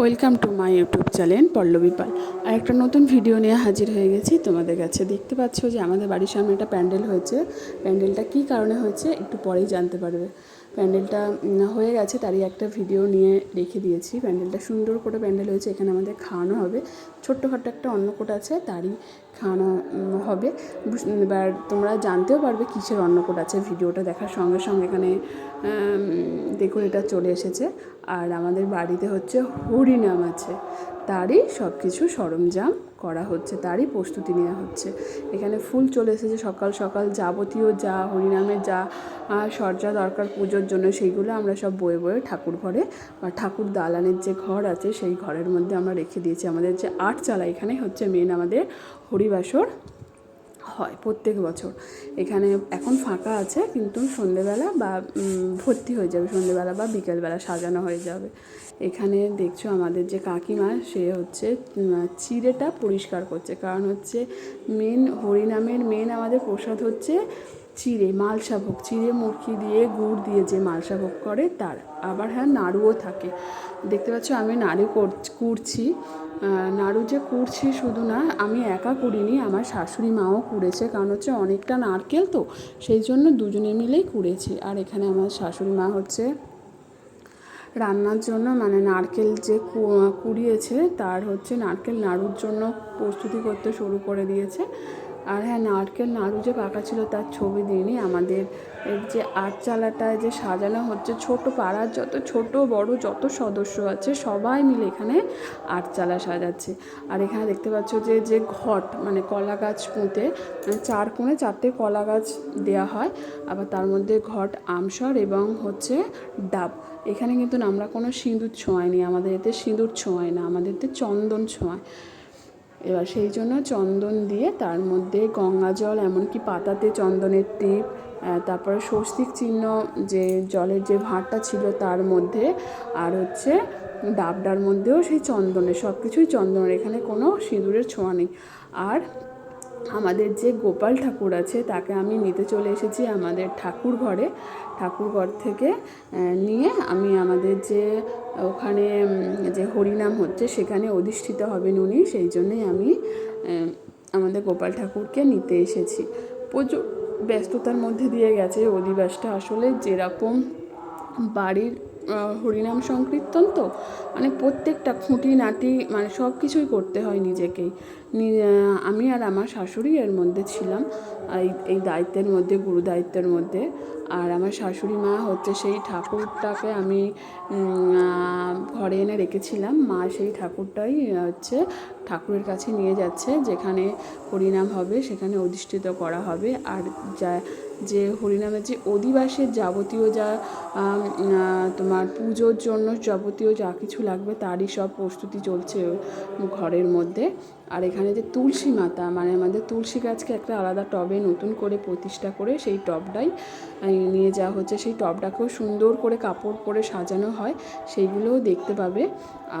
Welcome to my YouTube channel Pallabi Pal. আর একটা নতুন video নিয়ে হাজির হয়ে গেছি। তোমাদের কাছে দেখতে পাচ্ছ যে আমাদের বাড়ির সামনে একটা প্যান্ডেল হয়েছে। প্যান্ডেলটা কী কারণে হয়েছে একটু পরেই জানতে পারবে। প্যান্ডেলটা হয়ে গেছে, তারই একটা ভিডিও নিয়ে রেখে দিয়েছি। প্যান্ডেলটা সুন্দর করে প্যান্ডেল হয়েছে, এখানে আমাদের খাওয়ানো হবে। ছোট্টখাটো একটা অন্নকূট আছে, তারই খাওয়ানো হবে। এবার তোমরা জানতেও পারবে কিসের অন্নকূট আছে। ভিডিওটা দেখার সঙ্গে সঙ্গে এখানে দেখুন, এটা চলে এসেছে। আর আমাদের বাড়িতে হচ্ছে হরিনাম আছে। তারই সব কিছু সরঞ্জাম করা হচ্ছে, তারই প্রস্তুতি নেওয়া হচ্ছে। এখানে ফুল চলে এসেছে, সকাল সকাল যাবতীয় যা হরিনামের যা সর্যা দরকার পুজোর জন্য, সেইগুলো আমরা সব বয়ে বয়ে ঠাকুর ঘরে, বা ঠাকুর দালানের যে ঘর আছে, সেই ঘরের মধ্যে আমরা রেখে দিয়েছি। আমাদের যে আটচালা এখানে হচ্ছে মেন আমাদের হরিবাসর হয় প্রত্যেক বছর। এখানে এখন ফাঁকা আছে কিন্তু সন্ধেবেলা বা ভর্তি হয়ে যাবে। সন্ধেবেলা বা বিকেলবেলা সাজানো হয়ে যাবে। এখানে দেখছ আমাদের যে কাকিমা, সে হচ্ছে চিড়েটা পরিষ্কার করছে। কারণ হচ্ছে মেন হরিনামের মেন আমাদের প্রসাদ হচ্ছে চিড়ে মালসাভোগ চিড়ে মুরকি দিয়ে গুড় দিয়ে যে মালসাভোগ করে তার। আবার হ্যাঁ নাড়ুও থাকে। দেখতে পাচ্ছ আমি নাড়ু কুড়ছি। নাড়ু যে কুড়ছি শুধু না, আমি একা কুড়িনি, আমার শাশুড়ি মাও কুড়েছে, কারণ হচ্ছে অনেকটা নারকেল তো, সেই জন্য দুজনে মিলেই কুড়েছি। আর এখানে আমার শাশুড়ি মা হচ্ছে রান্নার জন্য মানে নারকেল যে কুড়িয়েছে, তার হচ্ছে নারকেল নাড়ুর জন্য প্রস্তুতি করতে শুরু করে দিয়েছে। আর হ্যাঁ নারকেল নাড়ু যে পাকা ছিল তার ছবি দিইনি। আমাদের এর যে আটচালাটায় যে সাজানো হচ্ছে, ছোট পাড়ার যত ছোট, বড় যত সদস্য আছে, সবাই মিলে এখানে আটচালা সাজাচ্ছে। আর এখানে দেখতে পাচ্ছ যে যে ঘট মানে কলা গাছ পুঁতে চার কোণে চারটে কলা গাছ দেওয়া হয়। আবার তার মধ্যে ঘট, আমসর এবং হচ্ছে ডাব। এখানে কিন্তু আমরা কোনো সিঁদুর ছোঁয়াইনি, আমাদের এতে সিঁদুর ছোঁয়াই না, আমাদের এতে চন্দন ছোঁয়ায়। এবার সেই জন্য চন্দন দিয়ে তার মধ্যে গঙ্গা জল, এমনকি পাতাতে চন্দনের টিপ তারপরে স্বস্তিক চিহ্ন, যে জলের যে ভাঁড়টা ছিল তার মধ্যে, আর হচ্ছে ডাবডার মধ্যেও সেই চন্দনের সব কিছুই চন্দনের, এখানে কোনো সিঁদুরের ছোঁয়া নেই। আর আমাদের যে গোপাল ঠাকুর আছে, তাকে আমি নিতে চলে এসেছি আমাদের ঠাকুর ঘরে ঠাকুর ঘর থেকে নিয়ে আমি আমাদের যে ওখানে যে হরিনাম হচ্ছে সেখানে অধিষ্ঠিত হবেন উনি, সেই জন্যই আমি আমাদের গোপাল ঠাকুরকে নিতে এসেছি। প্রচুর ব্যস্ততার মধ্যে দিয়ে গেছে অধিবাসটা। আসলে যেরকম বাড়ির হরিনাম সংকীর্তন তো? মানে প্রত্যেকটা খুঁটি খুঁটিনাটি মানে সব কিছুই করতে হয় নিজেকেই আমি আর আমার শাশুড়ি এর মধ্যে ছিলাম এই এই দায়িত্বের মধ্যে, গুরু দায়িত্বের মধ্যে। আর আমার শাশুড়ি মা হচ্ছে সেই ঠাকুরটাকে আমি ঘরে এনে রেখেছিলাম। মা সেই ঠাকুরটাই হচ্ছে ঠাকুরের কাছে নিয়ে যাচ্ছে। যেখানে হরিনাম হবে, সেখানে অধিষ্ঠিত করা হবে। আর যা যে হরিনামের যে অধিবাসের যাবতীয় যা তোমার পুজোর জন্য যাবতীয় যা কিছু লাগবে তারই সব প্রস্তুতি চলছে ঘরের মধ্যে। আর এখানে যে তুলসী মাতা মানে আমাদের তুলসী গাছকে একটা আলাদা টবে নতুন করে প্রতিষ্ঠা করে সেই টবটাই নিয়ে যাওয়া হচ্ছে। সেই টবটাকেও সুন্দর করে কাপড় পরে সাজানো হয়, সেইগুলোও দেখতে পাবে।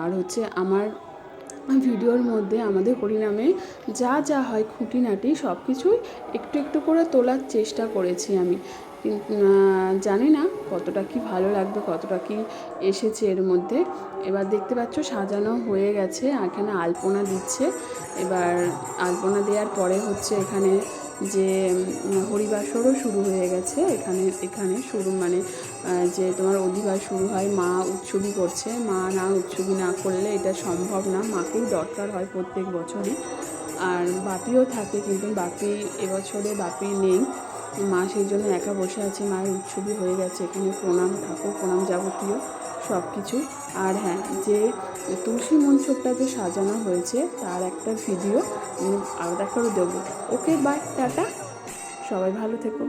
আর হচ্ছে আমার ভিডিওর মধ্যে আমাদের হরিনামে যা যা হয় খুঁটিনাটি সব কিছুই একটু একটু করে তোলার চেষ্টা করেছি আমি। জানি না কতটা কি ভালো লাগবে, কতটা কি এসেছে এর মধ্যে। এবার দেখতে পাচ্ছ সাজানো হয়ে গেছে, এখানে আলপনা দিচ্ছে। এবার আলপনা দেওয়ার পরে হচ্ছে এখানে যে হরিবাসরও শুরু হয়ে গেছে। এখানে এখানে শুরু মানে যে তোমার অধিবাস শুরু হয়, মা উৎসবই করছে। মা না উৎসবই না করলে এটা সম্ভব না। মাকেই দরকার হয় প্রত্যেক বছরই। আর বাপিও থাকে কিন্তু বাপি এবছরে বাপি নেই। মা সেই জন্য একা বসে আছে। মায়ের উৎসবই হয়ে গেছে। এখানে প্রণাম, ঠাকুর প্রণাম যাবতীয়। সব কিছু আর হ্যাঁ যে তুলসী মঞ্চটা যে সাজানো হয়েছে, তার একটা ভিডিও আলাদা করে দেবো। Okay bye tata. সবাই ভালো থেকো।